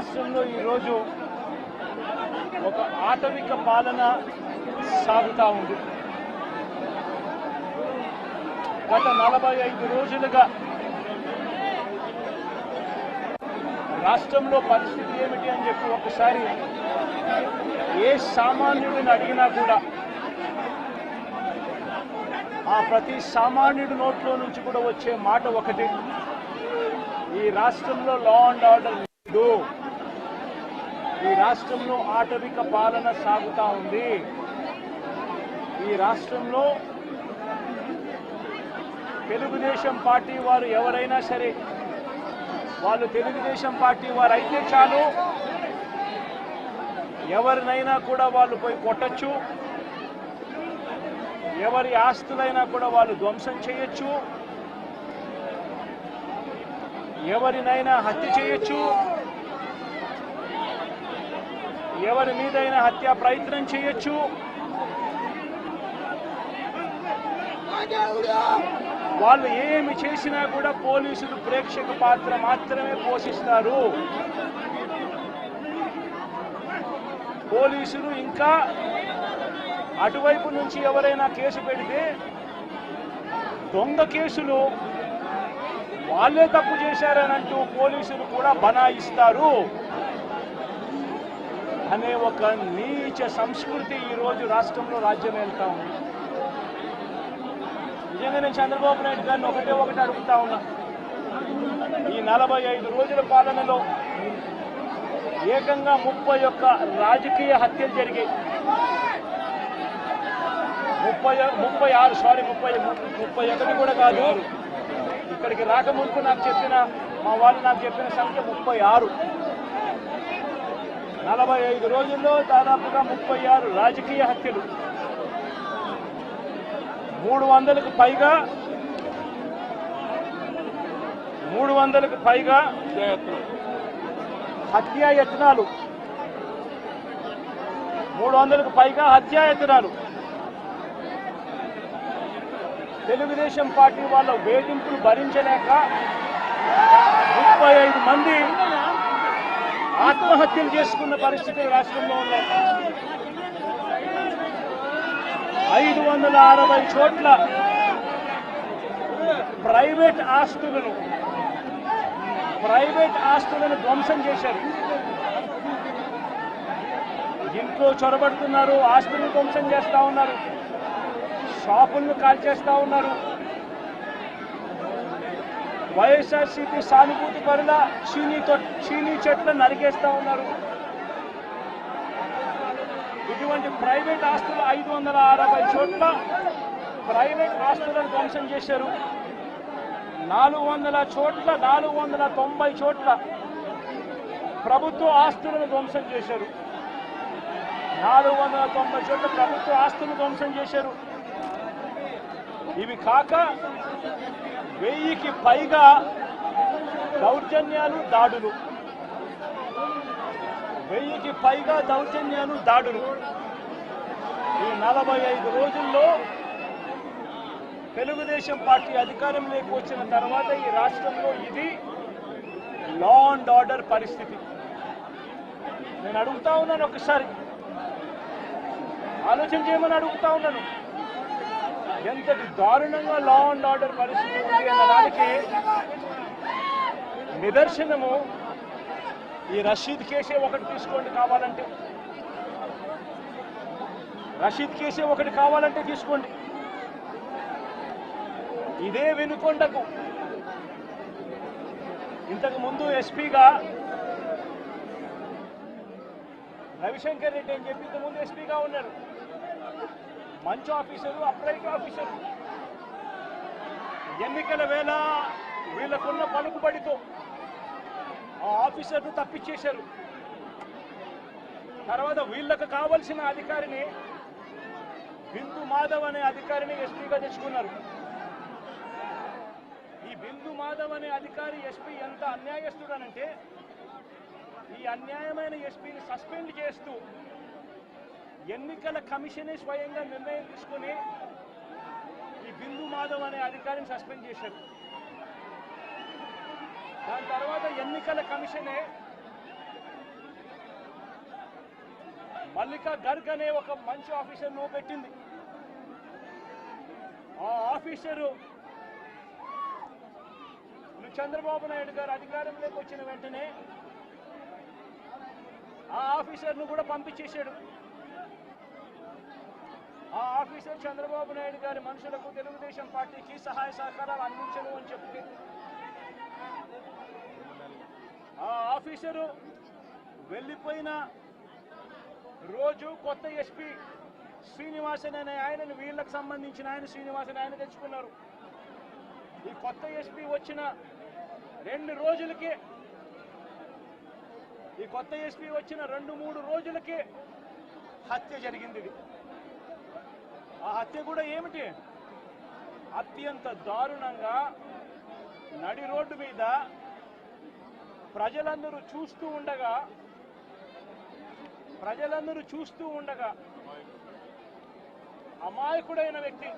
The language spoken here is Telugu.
రాష్ట్రంలో ఈరోజు ఒక ఆటవిక పాలన సాగుతా ఉంది. గత నలభై ఐదు రోజులుగా రాష్ట్రంలో పరిస్థితి ఏమిటి అని చెప్పి ఒకసారి ఏ సామాన్యుడిని అడిగినా కూడా ఆ ప్రతి సామాన్యుడి నోట్లో నుంచి కూడా వచ్చే మాట ఒకటి ఈ రాష్ట్రంలో లా అండ్ ఆర్డర్ లేదు. ఈ రాష్ట్రంలో ఆటవిక పాలన సాగుతా ఉంది. ఈ రాష్ట్రంలో తెలుగుదేశం పార్టీ వారు ఎవరైనా సరే వాళ్ళు తెలుగుదేశం పార్టీ వారు అయితే చాలు. ఎవరినైనా కూడా వాళ్ళు పోయి కొట్టచ్చు. ఎవరి ఆస్తులైనా కూడా వాళ్ళు ధ్వంసం చేయొచ్చు. ఎవరినైనా హత్య చేయొచ్చు. ఎవరి మీదైనా హత్యా ప్రయత్నం చేయొచ్చు. వాళ్ళు ఏమి చేసినా కూడా పోలీసులు ప్రేక్షక పాత్ర మాత్రమే పోషిస్తారు. పోలీసులు ఇంకా అటువైపు నుంచి ఎవరైనా కేసు పెడితే దొంగ కేసులు వాళ్ళే తప్పు చేశారనంటూ పోలీసులు కూడా బనాయిస్తారు. అనే ఒక నీచ సంస్కృతి ఈరోజు రాష్ట్రంలో రాజ్యం వెళ్తా ఉంది. నిజంగా నేను చంద్రబాబు నాయుడు గారిని ఒకటే ఒకటి అడుగుతా ఉన్నా. ఈ నలభై ఐదు రోజుల పాలనలో ఏకంగా ముప్పై ఒక్క రాజకీయ హత్యలు జరిగాయి. ముప్పై ముప్పై ఆరు సారీ ముప్పై ముప్పై ఒకటి కూడా కాదు. ఇక్కడికి రాకముందుకు నాకు చెప్పిన మా వాళ్ళు నాకు చెప్పిన సంఖ్య ముప్పై ఆరు. నలభై ఐదు రోజుల్లో దాదాపుగా ముప్పై ఆరు రాజకీయ హత్యలు. మూడు వందలకు పైగా మూడు వందలకు పైగా హత్యాయత్నాలు మూడు వందలకు పైగా హత్యాయత్నాలు తెలుగుదేశం పార్టీ వాళ్ళ వేధింపులు భరించలేక ముప్పై ఐదు మంది ఆత్మహత్యలు చేసుకున్న పరిస్థితులు రాష్ట్రంలో ఉన్నాయి. ఐదు వందల అరవై చోట్ల ప్రైవేట్ ఆస్తులను ప్రైవేట్ ఆస్తులను ధ్వంసం చేశారు. ఇంట్లో చొరబడుతున్నారు ఆస్తులను ధ్వంసం చేస్తా ఉన్నారు. షాపులను కాల్చేస్తా ఉన్నారు. వైఎస్ఆర్సీపీ సానుభూతి పరుల చీనీ చీనీ చెట్లను నరికేస్తా ఉన్నారు. ఇటువంటి ప్రైవేట్ ఆస్తులు ఐదు వందల అరవై చోట్ల ప్రైవేట్ ఆస్తులను ధ్వంసం చేశారు. నాలుగు వందల చోట్ల నాలుగు వందల తొంభై చోట్ల ప్రభుత్వ ఆస్తులను ధ్వంసం చేశారు. నాలుగు వందల తొంభై చోట్ల ప్రభుత్వ ఆస్తులను ధ్వంసం చేశారు. ఇవి కాక వెయ్యికి పైగా దౌర్జన్యాలు దాడులు. వెయ్యికి పైగా దౌర్జన్యాలు దాడులు. ఈ నలభై ఐదు రోజుల్లో తెలుగుదేశం పార్టీ అధికారంలోకి వచ్చిన తర్వాత ఈ రాష్ట్రంలో ఇది లా అండ్ ఆర్డర్ పరిస్థితి. నేను అడుగుతా ఉన్నాను ఒకసారి. ఆలోచన చేయమని అడుగుతా ఉన్నాను. ఎంతటి దారుణంగా లా అండ్ ఆర్డర్ పరిస్థితి ఉంది అన్న దానికి నిదర్శనము ఈ రషీద్ కేసే ఒకటి తీసుకోండి కావాలంటే. రషీద్ కేసే ఒకటి కావాలంటే తీసుకోండి. ఇదే వినుకొండకు. ఇంతకు ముందు ఎస్పీగా రవిశంకర్ రెడ్డి అని చెప్పి ఇంతకు ముందు ఎస్పీగా ఉన్నారు. మంచి ఆఫీసరు అప్రైట్ ఆఫీసరు. ఎన్నికల వేళ వీళ్ళకున్న పలుకుబడితో ఆ ఆఫీసర్ను తప్పించేశారు. తర్వాత వీళ్ళకు కావలసిన అధికారిని బిందు మాధవ్ అనే అధికారిని ఎస్పీగా తెచ్చుకున్నారు. ఈ బిందు మాధవ్ అనే అధికారి ఎస్పీ ఎంత అన్యాయస్తుడనంటే ఈ అన్యాయమైన ఎస్పీని సస్పెండ్ చేస్తూ ఎన్నికల కమిషనే స్వయంగా నిర్ణయం తీసుకుని ఈ బిందు మాధవ్ అనే అధికారిని సస్పెండ్ చేశారు. దాని తర్వాత ఎన్నికల కమిషనే మల్లికా గర్గ్ అనే ఒక మంచి ఆఫీసర్ను పెట్టింది. ఆ ఆఫీసరు చంద్రబాబు నాయుడు గారు అధికారంలోకి వచ్చిన వెంటనే ఆ ఆఫీసర్ను కూడా పంపించేశాడు. ఆ ఆఫీసర్ చంద్రబాబు నాయుడు గారి మనుషులకు తెలుగుదేశం పార్టీకి సహాయ సహకారాలు అందించను అని చెప్తే ఆ ఆఫీసరు వెళ్ళిపోయిన రోజు కొత్త ఎస్పీ శ్రీనివాసన్ అనే ఆయనను వీళ్ళకు సంబంధించిన ఆయన శ్రీనివాసన్ ఆయన తెచ్చుకున్నారు. ఈ కొత్త ఎస్పీ వచ్చిన రెండు రోజులకి ఈ కొత్త ఎస్పీ వచ్చిన రెండు మూడు రోజులకే హత్య జరిగింది ఇది. ఆ హత్య కూడా ఏమిటి? అత్యంత దారుణంగా నడి రోడ్డు మీద ప్రజలందరూ చూస్తూ ఉండగా ప్రజలందరూ చూస్తూ ఉండగా అమాయకుడైన వ్యక్తి